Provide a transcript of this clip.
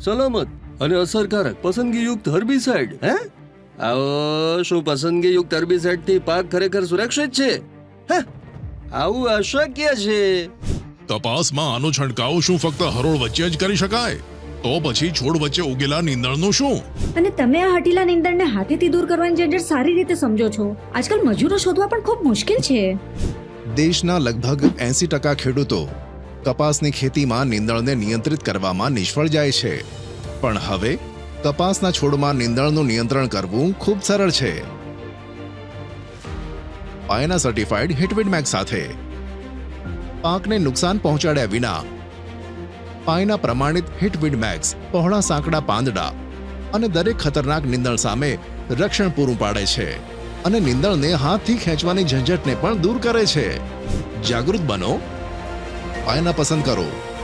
સલામત અને અસરકારક પસંદગીયુક્ત હર્બિસાઇડ હે? આવો શું પસંદગીયુક્ત હર્બિસાઇડથી પાક ખરેખર સુરક્ષિત છે? હે? આવું અશક્ય છે. તપાસમાં આનો છંટકાવ શું ફક્ત હરોળ વચ્ચે જ કરી શકાય? તો પછી છોડ વચ્ચે ઉગેલા નીંદણનું શું? અને તમે આ હટીલા નીંદણને હાથેથી દૂર કરવાની ઝંઝટ સારી રીતે સમજો છો. આજકાલ મજૂરો શોધવા પણ ખૂબ મુશ્કેલ છે. દેશના લગભગ એસી ટકા ખેડૂતો કપાસની ખેતીમાં નીંદણને નિયંત્રિત કરવામાં નિષ્ફળ જાય છે. પણ હવે કપાસના છોડમાં નીંદણનું નિયંત્રણ કરવું ખૂબ સરળ છે. પાયના સર્ટિફાઈડ હિટવિડ મેક્સ સાથે. પાકને નુકસાન પહોંચાડ્યા વિના પાયના પ્રમાણિત હિટવિડ મેક્સ પહોળા સાંકડા પાંદડા અને દરેક ખતરનાક નીંદણ સામે રક્ષણ પૂરું પાડે છે અને નીંદણને હાથથી ખેંચવાની ઝંઝટને પણ દૂર કરે છે. જાગૃત બનો. પાયના પસંદ કરો.